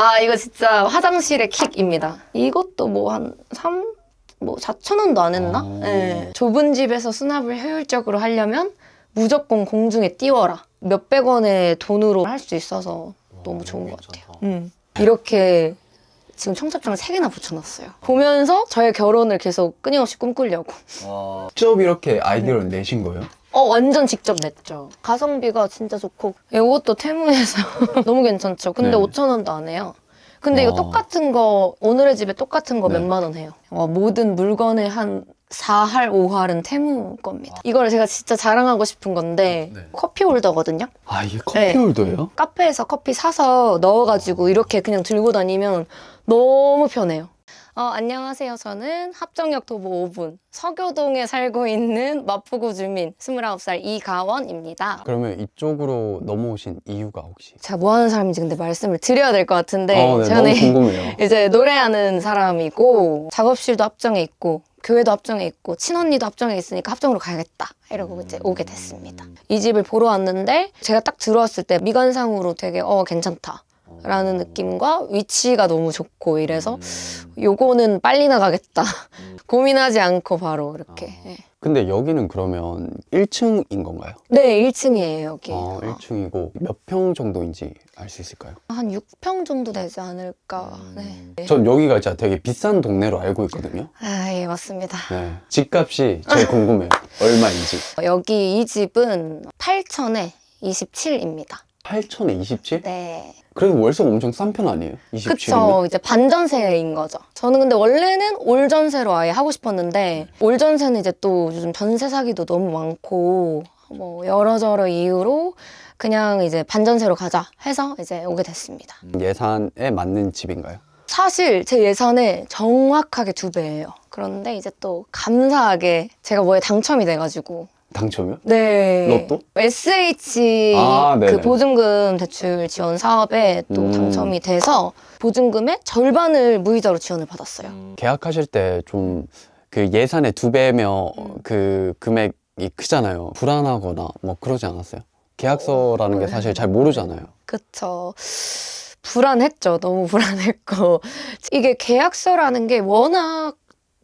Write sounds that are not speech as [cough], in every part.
아, 이거 진짜 화장실의 킥입니다. 이것도 뭐 한 3, 뭐 4,000원도 안 했나? 오. 예. 좁은 집에서 수납을 효율적으로 하려면 무조건 공중에 띄워라. 몇백 원의 돈으로 할 수 있어서 너무 좋은 것 같아요. 음. 이렇게 지금 청첩장을 세개나 붙여놨어요. 보면서 저의 결혼을 계속 끊임없이 꿈꾸려고. 직접 이렇게 아이디어를 내신 거예요? 어, 완전 직접 냈죠. 가성비가 진짜 좋고. 이것도 테무에서 [laughs] 너무 괜찮죠. 근데 네. 5,000원도 안 해요. 근데 이거 와. 똑같은 거, 오늘의 집에 똑같은 거 네. 몇만 원 해요. 어, 모든 물건의 한 4할, 5할은 테무 겁니다. 이거를 제가 진짜 자랑하고 싶은 건데, 네. 커피 홀더거든요? 아 이게 네. 커피홀더예요? 카페에서 커피 사서 넣어가지고 이렇게 그냥 들고 다니면 너무 편해요. 어, 안녕하세요. 저는 합정역 도보 5분 서교동에 살고 있는 마포구 주민 29살 이가원입니다. 그러면 이쪽으로 넘어오신 이유가 혹시? 제가 뭐 하는 사람인지 근데 말씀을 드려야 될 것 같은데 어, 네, 저는 너무 궁금해요. [laughs] 이제 노래하는 사람이고 작업실도 합정에 있고 교회도 합정에 있고 친언니도 합정에 있으니까 합정으로 가야겠다 이러고 이제 오게 됐습니다. 이 집을 보러 왔는데 제가 딱 들어왔을 때 미관상으로 되게 어 괜찮다. 라는 느낌과 위치가 너무 좋고 이래서 요거는 빨리 나가겠다. [laughs] 고민하지 않고 바로 이렇게. 예. 근데 여기는 그러면 1층인 건가요? 네, 1층이에요, 여기. 아, 1층이고 몇 평 정도인지 알 수 있을까요? 한 6평 정도 되지 않을까. 네. 전 여기가 진짜 되게 비싼 동네로 알고 있거든요. 아, 예, 맞습니다. 네. 집값이 제일 [laughs] 궁금해요. 얼마인지. 여기 이 집은 8천에 27입니다. 8천에 27? 네. 그래도 월세가 엄청 싼 편 아니에요? 27이면? 그쵸. 이제 반전세인 거죠. 저는 근데 원래는 올전세로 아예 하고 싶었는데, 올전세는 이제 또 요즘 전세 사기도 너무 많고, 뭐 여러저러 이유로 그냥 이제 반전세로 가자 해서 이제 오게 됐습니다. 예산에 맞는 집인가요? 사실 제 예산에 정확하게 두 배예요. 그런데 이제 또 감사하게 제가 뭐에 당첨이 돼가지고 당첨이요? 네. 로또? SH 아, 네네. 그 보증금 대출 지원 사업에 또 음. 당첨이 돼서 보증금의 절반을 무이자로 지원을 받았어요. 계약하실 때 좀 그 예산의 두 배면 음. 그 금액이 크잖아요. 불안하거나 뭐 그러지 않았어요? 계약서라는 게 네. 사실 잘 모르잖아요. 그쵸. 불안했죠. 너무 불안했고. 이게 계약서라는 게 워낙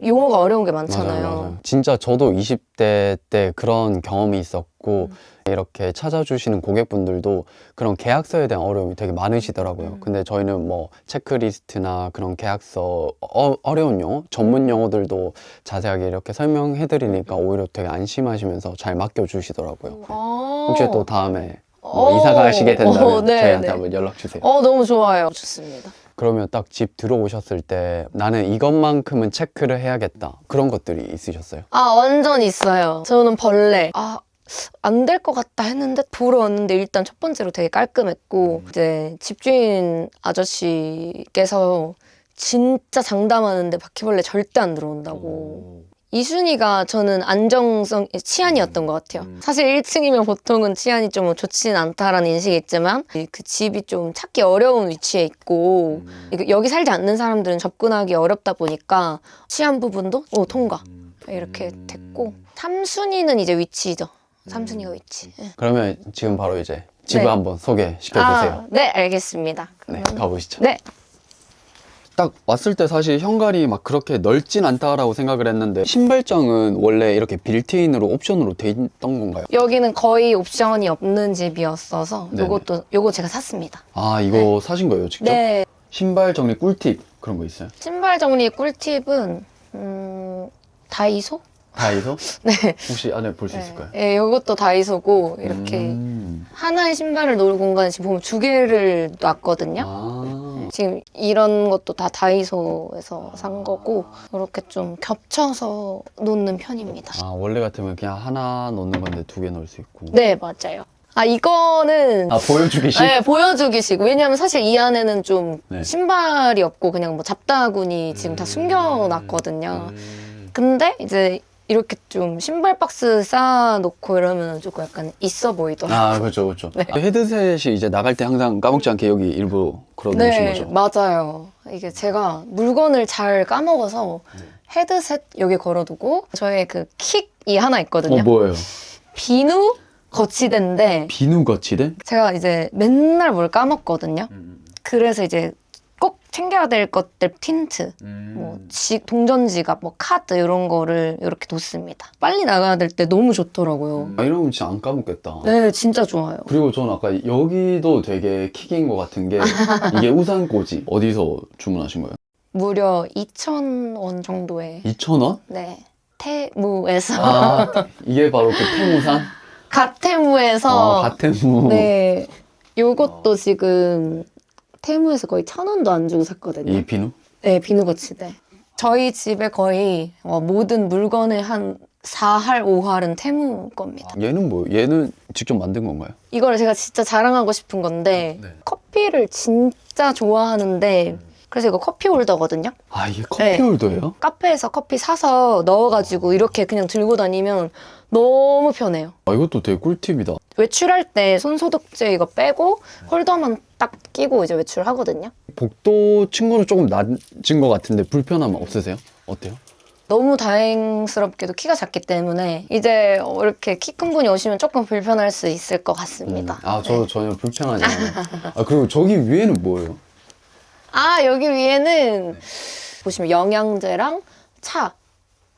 용어가 어려운 게 많잖아요. 진짜 저도 20대 때 그런 경험이 있었고 음. 이렇게 찾아주시는 고객분들도 그런 계약서에 대한 어려움이 되게 많으시더라고요. 음. 근데 저희는 뭐 체크리스트나 그런 계약서 어, 어려운 용어, 전문 용어들도 자세하게 이렇게 설명해 드리니까 오히려 되게 안심하시면서 잘 맡겨 주시더라고요. 어. 혹시 또 다음에 뭐 어. 이사 가시게 된다면 어, 네, 저희한테 네. 한번 연락 주세요. 어, 너무 좋아요. 좋습니다. 그러면 딱 집 들어오셨을 때 나는 이것만큼은 체크를 해야겠다. 그런 것들이 있으셨어요? 아, 완전 있어요. 저는 벌레. 아, 안 될 것 같다 했는데 보러 왔는데 일단 첫 번째로 되게 깔끔했고 이제 집주인 아저씨께서 진짜 장담하는데 바퀴벌레 절대 안 들어온다고. 이순위가 저는 안정성 치안이었던 것 같아요. 사실 1층이면 보통은 치안이 좀 좋지는 않다라는 인식이 있지만 이그 집이 좀 찾기 어려운 위치에 있고 이거 여기 살지 않는 사람들은 접근하기 어렵다 보니까 치안 부분도 오 통과 이렇게 됐고 3순위는 이제 위치죠. 3순위가 위치. 예. 그러면 지금 바로 이제 집을 네. 한번 소개시켜 주세요. 아, 네 알겠습니다. 네, 그러면- 가보시죠. 네. 딱 왔을 때 사실 현관이 막 그렇게 넓진 않다라고 생각을 했는데 신발장은 원래 이렇게 빌트인으로 옵션으로 돼 있던 건가요? 여기는 거의 옵션이 없는 집이었어서 네네. 요것도 요거 제가 샀습니다. 아 이거 사신 거예요 직접? 네. 신발 정리 꿀팁 그런 거 있어요? 신발 정리 꿀팁은 음, 다이소? 다이소? [laughs] 네. 혹시 안에 볼 수 있을까요? 네, 요것도 다이소고 이렇게 음. 하나의 신발을 놓을 공간에 지금 보면 두 개를 놨거든요. 아. 지금 이런 것도 다 다이소에서 산 거고 이렇게 좀 겹쳐서 놓는 편입니다. 아 원래 같으면 그냥 하나 놓는 건데 두개 넣을 수 있고. 네 맞아요. 아 이거는 아 보여주기식? 네, 보여주기식. 왜냐면 사실 이 안에는 좀 네. 신발이 없고 그냥 뭐 잡다구니 지금 다 숨겨놨거든요. 음. 근데 이제 이렇게 좀 신발 박스 쌓아놓고 이러면 조금 약간 있어 보이더라고요. 아 그렇죠 그렇죠. 네. 헤드셋이 이제 나갈 때 항상 까먹지 않게 여기 일부 걸어 놓으신 네, 거죠? 맞아요. 이게 제가 물건을 잘 까먹어서 네. 헤드셋 여기 걸어두고 저의 그 킥이 하나 있거든요. 어 뭐예요? 비누 거치대인데 비누 거치대? 제가 이제 맨날 뭘 까먹거든요. 그래서 이제 챙겨야 될 것들 틴트, 음. 뭐 지, 동전 지갑, 뭐 카드 이런 거를 이렇게 뒀습니다. 빨리 나가야 될 때 너무 좋더라고요. 아, 이러면 진짜 안 까먹겠다. 네, 진짜 좋아요. 그리고 저는 아까 여기도 되게 킥인 것 같은 게 이게 우산꽂이 어디서 주문하신 거예요? 무려 2,000원 정도에 2,000원? 네 테무에서 아 이게 바로 그 태무산? 갓테무에서 아 가태무. 네 요것도 지금 테무에서 거의 천 원도 안 주고 샀거든요. 이 비누? 네 비누 거치대. 저희 집에 거의 어, 모든 물건의 한 4할 5할은 테무 겁니다. 얘는 뭐 얘는 직접 만든 건가요? 이거를 제가 진짜 자랑하고 싶은 건데 네. 커피를 진짜 좋아하는데 그래서 이거 커피 홀더거든요. 아 이게 커피 네. 홀더예요? 카페에서 커피 사서 넣어가지고 이렇게 그냥 들고 다니면 너무 편해요. 아 이것도 되게 꿀팁이다. 외출할 때 손소독제 이거 빼고 홀더만 딱 끼고 이제 외출하거든요. 복도 친구는 조금 낮은 것 같은데 불편함 없으세요? 어때요? 너무 다행스럽게도 키가 작기 때문에 이제 어, 이렇게 키 큰 분이 오시면 조금 불편할 수 있을 것 같습니다. 음. 아 저도 전혀 불편하지 않아요. 아 그리고 저기 위에는 뭐예요? 아 여기 위에는 보시면 영양제랑 차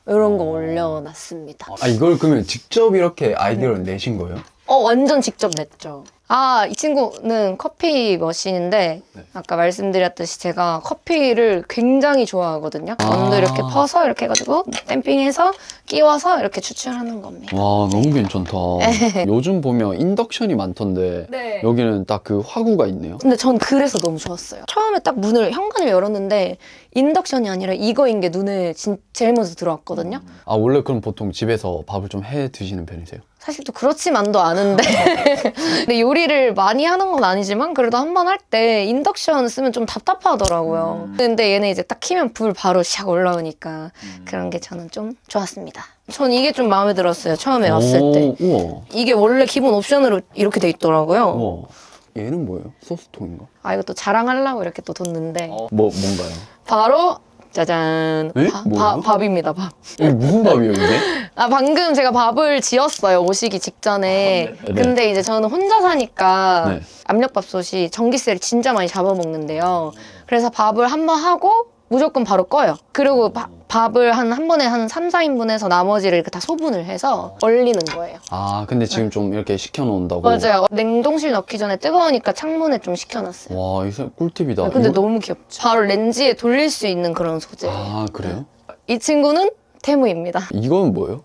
이런 거 어. 올려놨습니다. 아 이걸 그러면 직접 이렇게 아이디어를 내신 거예요? 어 완전 직접 냈죠. 아 이 친구는 커피 머신인데 네. 아까 말씀드렸듯이 제가 커피를 굉장히 좋아하거든요. 아. 원두 이렇게 퍼서 이렇게 해가지고 댐핑해서 끼워서 이렇게 추출하는 겁니다. 와 너무 괜찮다. [laughs] 요즘 보면 인덕션이 많던데 네. 여기는 딱 그 화구가 있네요. 근데 전 그래서 너무 좋았어요. 처음에 딱 문을 현관을 열었는데 인덕션이 아니라 이거인 게 눈에 진, 제일 먼저 들어왔거든요. 아 원래 그럼 보통 집에서 밥을 좀 해 드시는 편이세요? 사실 또 그렇지만도 않은데 [laughs] 근데 요리를 많이 하는 건 아니지만 그래도 한 번 할 때 인덕션 쓰면 좀 답답하더라고요. 근데 얘는 이제 딱 키면 불 바로 샥 올라오니까 그런 게 저는 좀 좋았습니다. 전 이게 좀 마음에 들었어요. 처음에 왔을 오, 때. 우와. 이게 원래 기본 옵션으로 이렇게 돼 있더라고요. 우와. 얘는 뭐예요? 소스통인가? 아 이거 또 자랑하려고 이렇게 또 뒀는데 뭐 뭔가요? 바로 짜잔 에? 바- 뭐예요? 바- 밥입니다 밥. 이게 무슨 밥이에요 이게? [laughs] 아 방금 제가 밥을 지었어요 오시기 직전에. 네. 근데 이제 저는 혼자 사니까 네. 압력밥솥이 전기세를 진짜 많이 잡아먹는데요. 그래서 밥을 한 번 하고 무조건 바로 꺼요. 그리고 바- 밥을 한 한 번에 한 3, 4인분 해서 나머지를 이렇게 다 소분을 해서 얼리는 거예요. 아 근데 지금 좀 이렇게 시켜놓는다고? 맞아요. 냉동실 넣기 전에 뜨거우니까 창문에 좀 식혀놨어요. 와 이거 꿀팁이다. 아, 근데 이거- 너무 귀엽죠. 바로 렌즈에 돌릴 수 있는 그런 소재. 아 그래요? 이 친구는 테무입니다. 이건 뭐예요?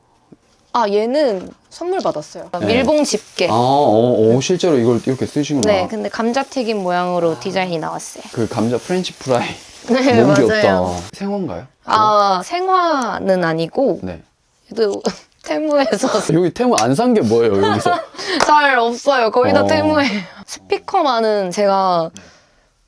아 얘는 선물 받았어요. 네. 밀봉 집게. 아, 어, 어, 실제로 이걸 이렇게 쓰시구나. 네, 근데 감자튀김 모양으로 디자인이 나왔어요. 그 감자 프렌치 프라이 [laughs] 네, 너무 맞아요. 귀엽다. 생화인가요? 아 생화는 아니고 네. 그래도 [laughs] 테무에서 [laughs] 여기 테무 안 산 게 뭐예요 여기서? [laughs] 잘 없어요. 거의 다 어. 테무예요. 스피커만은 제가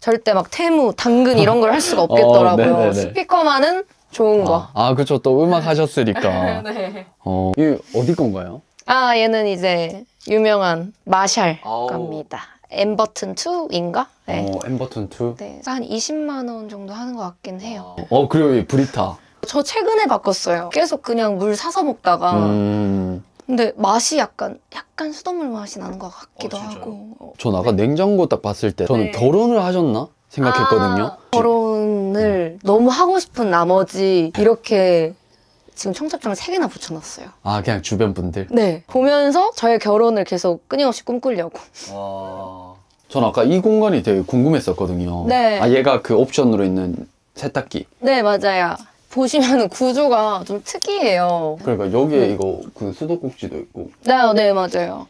절대 막 테무, 당근 이런 걸 할 수가 없겠더라고요. 어, 네네네. 스피커만은 좋은 거. 아, 아 그렇죠 또 음악 하셨으니까. 네. 어, 이게 어디 건가요? 아 얘는 이제 유명한 마샬 아우. 겁니다. 엠버튼 2인가? 네. 어, 엠버튼 2. 네. 한 20만 원 정도 하는 것 같긴 해요. 어 그리고 이 브리타. 저 최근에 바꿨어요. 계속 그냥 물 사서 먹다가 음. 근데 맛이 약간 약간 수돗물 맛이 나는 것 같기도 어, 진짜요? 하고. 전 아까 냉장고 딱 봤을 때 저는 네. 결혼을 하셨나 생각했거든요. 아, 결혼을 너무 하고 싶은 나머지 이렇게 지금 청첩장을 세 개나 붙여놨어요. 아 그냥 주변 분들. 네. 보면서 저의 결혼을 계속 끊임없이 꿈꾸려고. 전 아까 이 공간이 되게 궁금했었거든요. 네. 아 얘가 그 옵션으로 있는 세탁기. 네, 맞아요. 보시면 구조가 좀 특이해요. 그러니까 여기에 네. 이거 그 수도꼭지도 있고. 네, 네, 맞아요.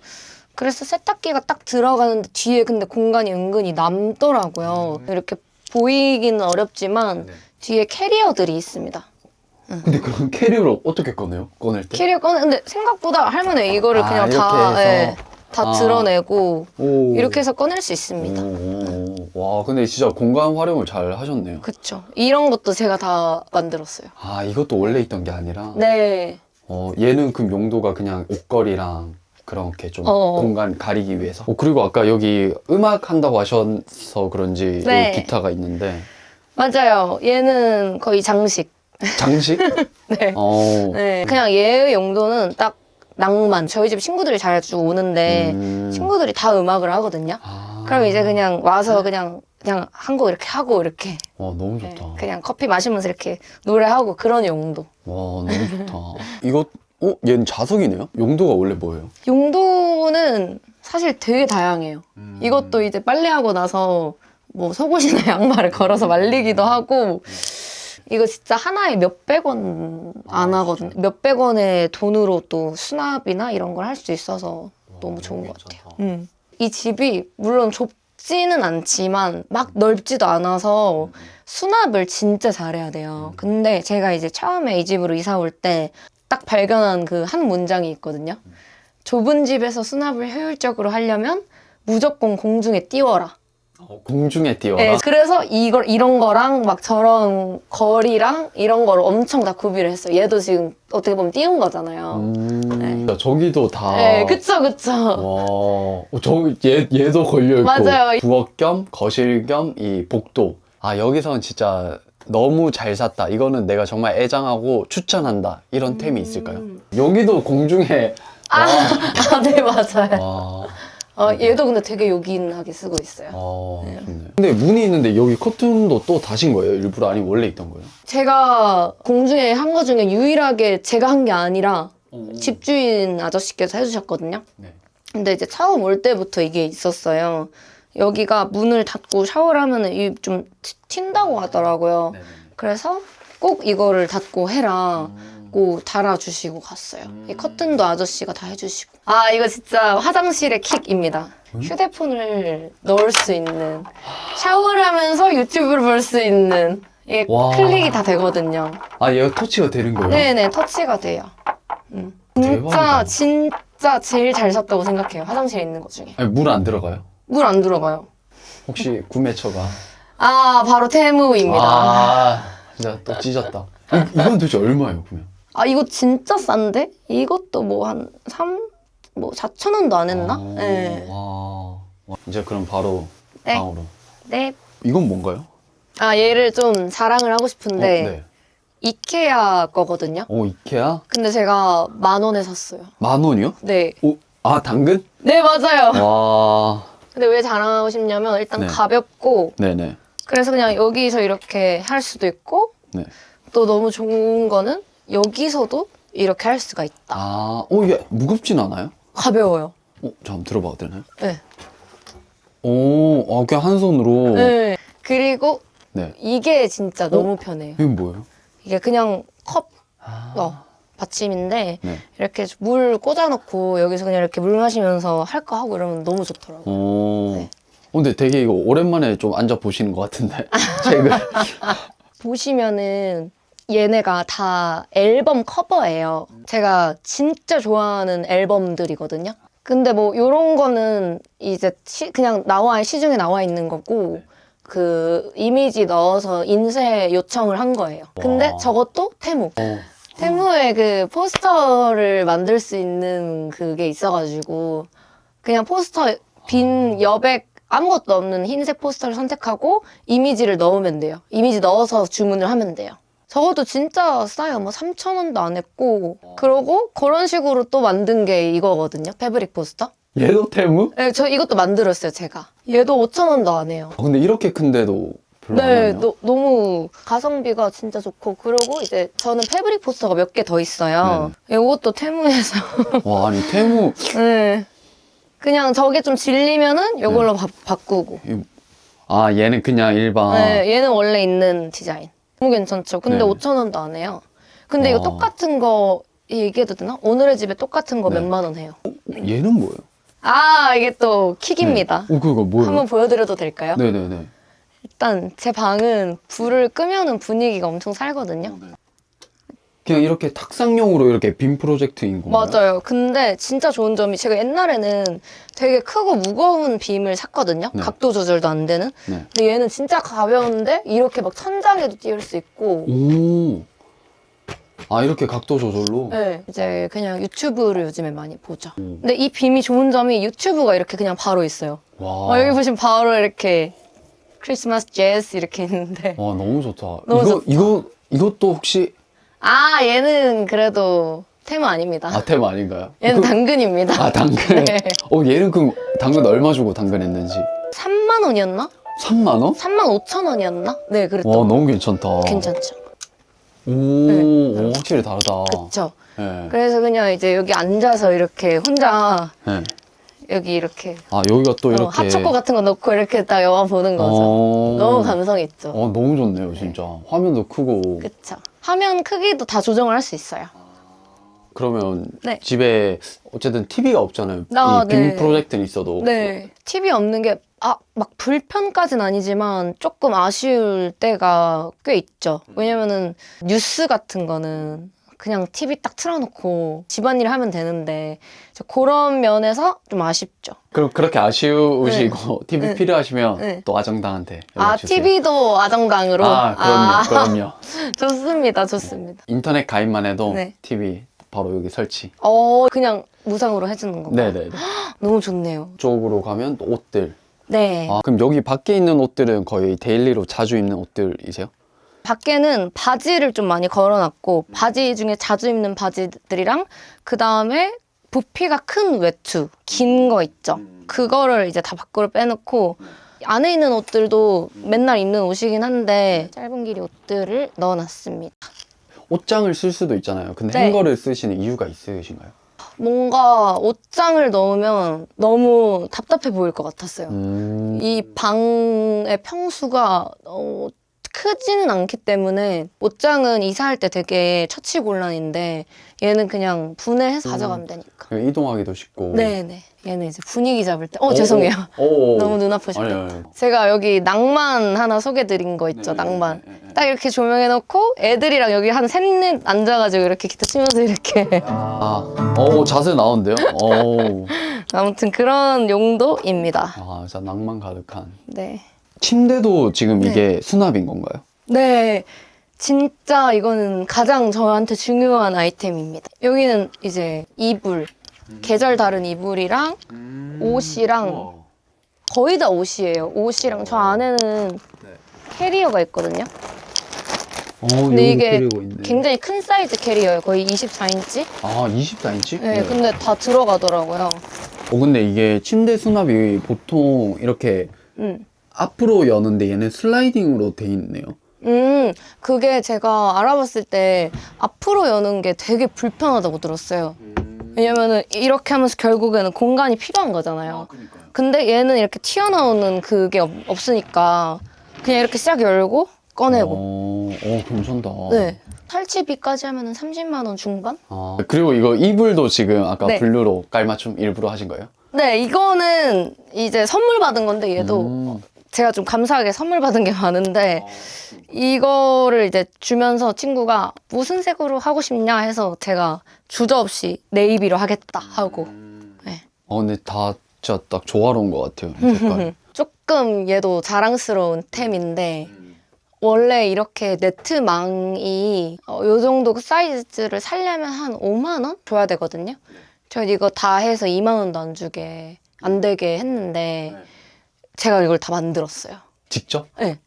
그래서 세탁기가 딱 들어가는데 뒤에 근데 공간이 은근히 남더라고요. 이렇게 보이기는 어렵지만 뒤에 캐리어들이 있습니다. 근데 그런 캐리어를 어떻게 꺼내요? 꺼낼 때? 캐리어 꺼내 근데 생각보다 할머니 이거를 아, 그냥 이렇게 다, 해서? 예, 다 아. 드러내고 오. 이렇게 해서 꺼낼 수 있습니다. 오, 오. 와, 근데 진짜 공간 활용을 잘 하셨네요. 그쵸. 이런 것도 제가 다 만들었어요. 아, 이것도 원래 있던 게 아니라. 네. 어, 얘는 그럼 용도가 그냥 옷걸이랑 그렇게 좀 어. 공간 가리기 위해서. 어, 그리고 아까 여기 음악 한다고 하셔서 그런지 네. 기타가 있는데 맞아요. 얘는 거의 장식. 장식? [laughs] 네. 어. 네. 그냥 얘의 용도는 딱 낭만. 저희 집 친구들이 자주 오는데 음. 친구들이 다 음악을 하거든요. 아. 그럼 이제 그냥 와서 그냥 그냥 한 곡 이렇게 하고 이렇게 와 너무 네, 좋다. 그냥 커피 마시면서 이렇게 노래하고 그런 용도. 와 너무 좋다. 이거 어 얘는 자석이네요? 용도가 원래 뭐예요? 용도는 사실 되게 다양해요. 음. 이것도 이제 빨래하고 나서 뭐 속옷이나 양말을 걸어서 말리기도 하고 이거 진짜 하나에 몇백 원 안 아, 하거든요. 몇백 원의 돈으로 또 수납이나 이런 걸 할 수 있어서 너무 좋은 것 같아요. 음. 이 집이 물론 좁지는 않지만 막 넓지도 않아서 수납을 진짜 잘해야 돼요. 근데 제가 이제 처음에 이 집으로 이사 올 때 딱 발견한 그 한 문장이 있거든요. 좁은 집에서 수납을 효율적으로 하려면 무조건 공중에 띄워라. 어, 공중에 띄워라. 네, 그래서 이걸 이런 거랑 막 저런 거리랑 이런 거를 엄청 다 구비를 했어요. 얘도 지금 어떻게 보면 띄운 거잖아요. 음, 야, 저기도 다. 네, 그쵸, 그쵸. 와, 어, 저 얘 얘도 걸려 있고. 맞아요. 부엌 겸 거실 겸 이 복도. 아 여기서는 진짜 너무 잘 샀다. 이거는 내가 정말 애장하고 추천한다. 이런 템이 있을까요? 여기도 공중에. 아, [laughs] 아, 네, 맞아요. 와, 어, 얘도 근데 되게 요긴하게 쓰고 있어요. 아, 좋네. 근데 문이 있는데 여기 커튼도 또 다신 거예요? 일부러 아니면 원래 있던 거예요? 제가 공중에 한 거 중에 유일하게 제가 한 게 아니라 집주인 아저씨께서 해주셨거든요. 네. 근데 이제 처음 올 때부터 이게 있었어요. 여기가 문을 닫고 샤워를 하면 이좀 튄다고 하더라고요. 네. 그래서 꼭 이거를 닫고 해라. 고 달아주시고 갔어요. 이 커튼도 아저씨가 다 해주시고. 아, 이거 진짜 화장실의 킥입니다. 휴대폰을 넣을 수 있는, 샤워를 하면서 유튜브를 볼 수 있는, 이게 와. 클릭이 다 되거든요. 아 얘가 터치가 되는 거예요? 네네, 터치가 돼요. 음. 진짜, 대박이다. 진짜 제일 잘 샀다고 생각해요. 화장실에 있는 것 중에. 아니, 물 안 들어가요? 물 안 들어가요. 혹시 구매처가? 아, 바로 테무입니다. 아, 아, 진짜 또 찢었다. 이, 이건 도대체 얼마예요, 그러면? 아, 이거 진짜 싼데? 이것도 뭐 한 3, 뭐 4천 원도 안 했나? 아, 네. 와. 와, 이제 그럼 바로 네. 방으로. 네. 이건 뭔가요? 아, 얘를 좀 자랑을 하고 싶은데, 어, 네. 이케아 거거든요? 오, 이케아? 근데 제가 만 원에 샀어요. 만 원이요? 네. 오, 아, 당근? 네, 맞아요. 와. [laughs] 근데 왜 자랑하고 싶냐면, 일단 네. 가볍고, 네네. 그래서 그냥 여기서 이렇게 할 수도 있고, 네. 또 너무 좋은 거는 여기서도 이렇게 할 수가 있다. 아, 오, 이게 무겁진 않아요? 가벼워요. 어, 저 한번 들어봐도 되나요? 네. 오, 아, 그냥 한 손으로. 네. 그리고 네. 이게 진짜 너무 편해요. 이건 뭐예요? 이게 그냥 컵 아. 어, 받침인데 네. 이렇게 물 꽂아놓고 여기서 그냥 이렇게 물 마시면서 할 거 하고 이러면 너무 좋더라고요. 오. 네. 어, 근데 되게 이거 오랜만에 좀 앉아 보시는 것 같은데. [laughs] 책을. 보시면은 얘네가 다 앨범 커버예요. 제가 진짜 좋아하는 앨범들이거든요. 근데 뭐 요런 거는 이제 시- 그냥 나와 시중에 나와 있는 거고 그 이미지 넣어서 인쇄 요청을 한 거예요. 근데 와. 저것도 테무. 어. 테무에 그 포스터를 만들 수 있는 그게 있어가지고 그냥 포스터 빈 여백 아무것도 없는 흰색 포스터를 선택하고 이미지를 넣으면 돼요. 이미지 넣어서 주문을 하면 돼요. 저것도 진짜 싸요. 뭐 3,000원도 안 했고. 그러고 그런 식으로 또 만든 게 이거거든요. 패브릭 포스터. 얘도 테무? 네, 저 이것도 만들었어요, 제가. 얘도 5,000원도 안 해요. 아, 근데 이렇게 큰데도 별로 안 네, 하네요. 너, 너무 가성비가 진짜 좋고 그리고 이제 저는 패브릭 포스터가 몇 개 더 있어요. 이것도 테무에서 와, 아니 테무 [laughs] 네. 그냥 저게 좀 질리면은 이걸로 바, 바꾸고. 이- 아, 얘는 그냥 일반 네, 얘는 원래 있는 디자인. 너무 괜찮죠. 근데 네. 5,000원도 안 해요. 근데 이거 와. 똑같은 거 얘기해도 되나? 오늘의 집에 똑같은 거 네. 몇만 원 해요. 얘는 뭐예요? 아, 이게 또 킥입니다. 네. 오, 그거 뭐예요? 한번 보여드려도 될까요? 네, 네, 네. 일단 제 방은 불을 끄면은 분위기가 엄청 살거든요. 그냥 이렇게 탁상용으로 이렇게 빔 프로젝트인 건가요? 맞아요. 근데 진짜 좋은 점이 제가 옛날에는 되게 크고 무거운 빔을 샀거든요. 네. 각도 조절도 안 되는. 네. 근데 얘는 진짜 가벼운데 이렇게 막 천장에도 띄울 수 있고. 오. 아, 이렇게 각도 조절로? 네. 이제 그냥 유튜브를 요즘에 많이 보죠. 음. 근데 이 빔이 좋은 점이 유튜브가 이렇게 그냥 바로 있어요. 와. 어, 여기 보시면 바로 이렇게 크리스마스 재즈 이렇게 있는데. 와, 너무 좋다. 너무 이거 좋다. 이거 이것도 혹시 아, 얘는 그래도 테마 아닙니다. 아 템 아닌가요? 얘는 그- 당근입니다. 아, 당근. [laughs] 네. 어, 얘는 그럼 당근 얼마 주고 당근 했는지. 3만 원이었나? 3만 원? 3만 5천 원이었나? 네, 그랬던 와 거. 너무 괜찮다. 괜찮죠. 오, 오, 확실히 다르다. 그쵸. 네. 그래서 그냥 이제 여기 앉아서 이렇게 혼자 네. 여기 이렇게 아 여기가 또 어, 이렇게. 핫초코 같은 거 넣고 이렇게 딱 영화 보는 거죠. 어. 너무 감성 있죠. 어 너무 좋네요 진짜. 화면도 크고. 그쵸. 화면 크기도 다 조정을 할 수 있어요. 그러면 네. 집에 어쨌든 TV가 없잖아요. 아, 이 빔 네. 프로젝트는 있어도. 네. TV 없는 게, 아, 막 불편까진 아니지만 조금 아쉬울 때가 꽤 있죠. 왜냐면은 뉴스 같은 거는 그냥 TV 딱 틀어놓고 집안일 하면 되는데 이제 그런 면에서 좀 아쉽죠. 그럼 그렇게 아쉬우시고 TV 네. 필요하시면 네. 또 아정당한테 아, 연락 주세요. TV도 아정당으로? 아 그럼요, 그럼요. [laughs] 좋습니다, 좋습니다. 인터넷 가입만 해도 네. TV 바로 여기 설치. 어, 그냥 무상으로 해주는 건가요? 네네네. [gasps] 너무 좋네요. 쪽으로 가면 또 옷들. 네. 아 그럼 여기 밖에 있는 옷들은 거의 데일리로 자주 입는 옷들이세요? 밖에는 바지를 좀 많이 걸어놨고 바지 중에 자주 입는 바지들이랑 그 다음에 부피가 큰 외투 긴 거 있죠 그거를 이제 다 밖으로 빼놓고 안에 있는 옷들도 맨날 입는 옷이긴 한데 짧은 길이 옷들을 넣어놨습니다 옷장을 쓸 수도 있잖아요. 근데 네. 행거를 쓰시는 이유가 있으신가요? 뭔가 옷장을 넣으면 너무 답답해 보일 것 같았어요 음. 이 방의 평수가 어, 크지는 않기 때문에 옷장은 이사할 때 되게 처치곤란인데 얘는 그냥 분해해서 음. 가져가면 되니까. 그냥 이동하기도 쉽고. 네네. 얘는 이제 분위기 잡을 때. 어 죄송해요. 오, 오. [laughs] 너무 눈 아프셨다. 아니, 아니. 제가 여기 낭만 하나 소개드린 거 있죠. 네, 낭만. 네, 네, 네. 딱 이렇게 조명해놓고 애들이랑 여기 한 셋넷 앉아가지고 이렇게 기타 치면서 이렇게. 아, 오 자세 나오는데요? 오. [laughs] 아무튼 그런 용도입니다. 아, 진짜 낭만 가득한. 네. 침대도 지금 네. 이게 수납인 건가요? 네. 진짜 이거는 가장 저한테 중요한 아이템입니다. 여기는 이제 이불, 계절 다른 이불이랑 옷이랑 거의 다 옷이에요. 옷이랑 저 안에는 캐리어가 있거든요. 어, 근데 이게. 굉장히 큰 사이즈 캐리어예요. 거의 24인치? 아, 24인치? 네, 근데 다 들어가더라고요. 어, 근데 이게 침대 수납이 보통 이렇게 음. 앞으로 여는데 얘는 슬라이딩으로 돼 있네요. 음, 그게 제가 알아봤을 때 앞으로 여는 게 되게 불편하다고 들었어요. 왜냐면은 이렇게 하면서 결국에는 공간이 필요한 거잖아요. 근데 얘는 이렇게 튀어나오는 그게 없, 없으니까 그냥 이렇게 싹 열고 꺼내고. 어, 어 괜찮다. 네. 설치비까지 하면은 30만 원 중반? 아, 그리고 이거 이불도 지금 아까 네. 블루로 깔맞춤 일부러 하신 거예요? 네, 이거는 이제 선물 받은 건데 얘도 음. 제가 좀 감사하게 선물 받은 게 많은데 이거를 이제 주면서 친구가 무슨 색으로 하고 싶냐 해서 제가 주저없이 네이비로 하겠다 하고 네. 어, 근데 다 진짜 딱 조화로운 것 같아요. 이 색깔. [laughs] 조금 얘도 자랑스러운 템인데 원래 이렇게 네트망이 어, 요 정도 사이즈를 살려면 한 5만 원 줘야 되거든요. 저 이거 다 해서 2만 원도 안 주게 안 되게 했는데 제가 이걸 다 만들었어요. 직접? 네.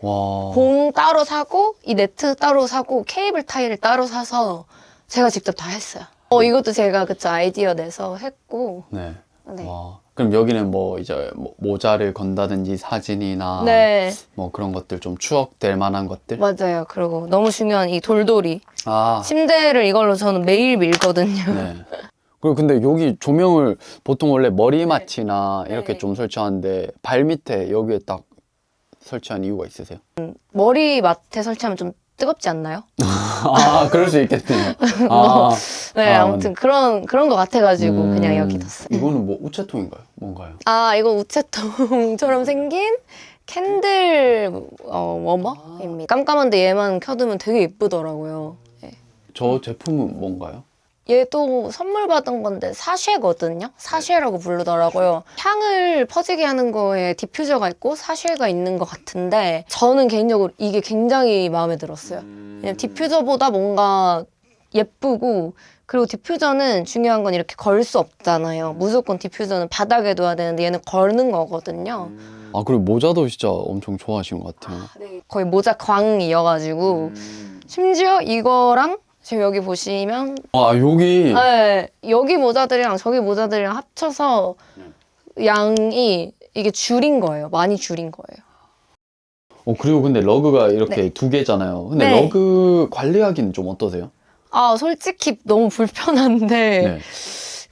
와. 봉 따로 사고 이 네트 따로 사고 케이블 타이를 따로 사서 제가 직접 다 했어요. 어 이것도 제가 그쵸 아이디어 내서 했고 네. 네. 와. 그럼 여기는 뭐 이제 뭐 모자를 건다든지 사진이나 네 뭐 그런 것들 좀 추억될 만한 것들? 맞아요. 그리고 너무 중요한 이 돌돌이 아. 침대를 이걸로 저는 매일 밀거든요. 네. [laughs] 그리고 근데 여기 조명을 보통 원래 머리맡이나 네. 이렇게 좀 설치하는데 발 밑에 여기에 딱 설치한 이유가 있으세요? 머리 맡에 설치하면 좀 뜨겁지 않나요? [laughs] 아, 그럴 수 있겠네요. [laughs] 아, 네, 아, 아, 무튼 그런 그런 것 같아가지고 음, 그냥 여기 뒀어요. 이거는 뭐 우체통인가요? 뭔가요? 아 이거 우체통처럼 생긴 캔들 어, 워머입니다. 깜깜한데 얘만 켜두면 되게 예쁘더라고요. 저 제품은 뭔가요? 얘도 선물 받은 건데 사쉐거든요. 사쉐라고 부르더라고요. 향을 퍼지게 하는 거에 디퓨저가 있고 사쉐가 있는 것 같은데 저는 개인적으로 이게 굉장히 마음에 들었어요. 그냥 디퓨저보다 뭔가 예쁘고 그리고 디퓨저는 중요한 건 이렇게 걸 수 없잖아요. 무조건 디퓨저는 바닥에 둬야 되는데 얘는 걸는 거거든요. 아, 그리고 모자도 진짜 엄청 좋아하시는 것 같아요. 거의 모자 광이어가지고 심지어 이거랑 지금 여기 보시면 아, 여기 네, 여기 모자들이랑 저기 모자들이랑 합쳐서 양이 이게 줄인 거예요. 많이 줄인 거예요. 어, 그리고 근데 러그가 이렇게 네. 두 개잖아요. 근데 네. 러그 관리하기는 좀 어떠세요? 아, 솔직히 너무 불편한데. 네.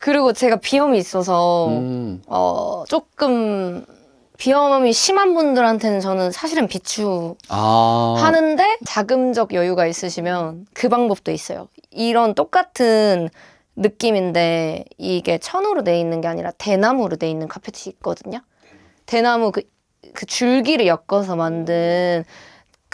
그리고 제가 비염이 있어서, 음, 어, 조금 비염이 심한 분들한테는 저는 사실은 비추 아. 하는데 자금적 여유가 있으시면 그 방법도 있어요. 이런 똑같은 느낌인데 이게 천으로 돼 있는 게 아니라 대나무로 돼 있는 카펫이 있거든요. 대나무 그, 그 줄기를 엮어서 만든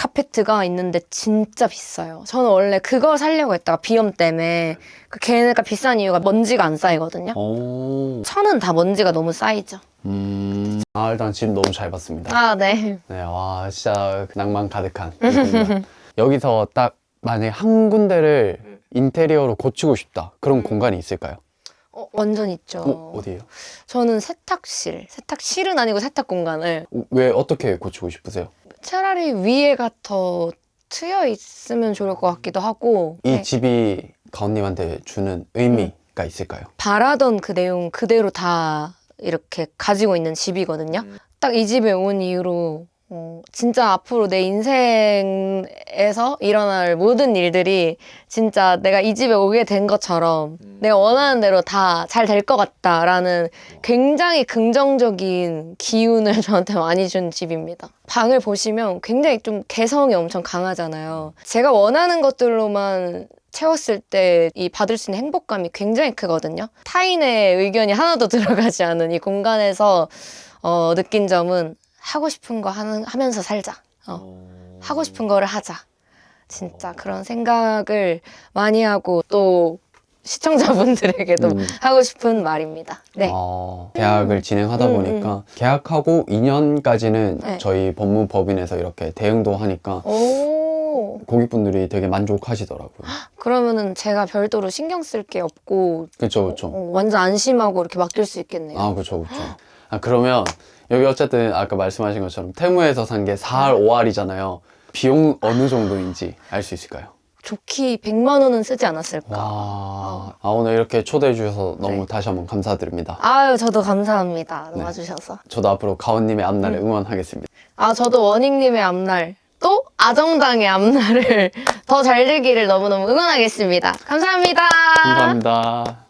카페트가 있는데 진짜 비싸요. 저는 원래 그걸 살려고 했다가 비염 때문에 그 걔네가 비싼 이유가 먼지가 안 쌓이거든요. 오. 천은 다 먼지가 너무 쌓이죠. 음. 아, 일단 집 너무 잘 봤습니다. 아, 네. 네, 와, 진짜 낭만 가득한. 공간. [laughs] 여기서 딱 만약에 한 군데를 인테리어로 고치고 싶다. 그런 공간이 있을까요? 어, 완전 있죠. 어, 어디예요? 저는 세탁실, 세탁실은 아니고 세탁 공간을 왜 어떻게 고치고 싶으세요? 차라리 위에가 더 트여 있으면 좋을 것 같기도 하고 이 네, 집이 가온님한테 주는 의미가 있을까요? 바라던 그 내용 그대로 다 이렇게 가지고 있는 집이거든요. 딱 이 집에 온 이후로 어, 진짜 앞으로 내 인생에서 일어날 모든 일들이 진짜 내가 이 집에 오게 된 것처럼 내가 원하는 대로 다 잘 될 것 같다라는 굉장히 긍정적인 기운을 [laughs] 저한테 많이 준 집입니다. 방을 보시면 굉장히 좀 개성이 엄청 강하잖아요. 제가 원하는 것들로만 채웠을 때 이 받을 수 있는 행복감이 굉장히 크거든요. 타인의 의견이 하나도 [laughs] 들어가지 않은 이 공간에서 어, 느낀 점은 하고 싶은 거 하는, 하면서 살자. 어, 하고 싶은 거를 하자. 진짜 그런 생각을 많이 하고 또 시청자분들에게도 음. [laughs] 하고 싶은 말입니다. 네. 어, 계약을 진행하다 음, 보니까 계약하고 2년까지는 네. 저희 법무법인에서 이렇게 대응도 하니까 오. 고객분들이 되게 만족하시더라고요. [gasps] 그러면은 제가 별도로 신경 쓸 게 없고 그렇죠, 그렇죠. 어, 완전 안심하고 이렇게 맡길 수 있겠네요. 아, 그렇죠, 그렇죠. 아, 그러면 여기 어쨌든 아까 말씀하신 것처럼 테무에서 산 게 4할, 5할이잖아요. 비용 어느 정도인지 알 수 있을까요? 좋기 100만 원은 쓰지 않았을까. 와, 아, 오늘 이렇게 초대해 주셔서 너무 네. 다시 한번 감사드립니다. 아유, 저도 감사합니다. 네. 와주셔서. 저도 앞으로 가온님의 앞날을 음. 응원하겠습니다. 아, 저도 원익님의 앞날, 또 아정당의 앞날을 [laughs] 더 잘 되기를 너무너무 응원하겠습니다. 감사합니다. 감사합니다.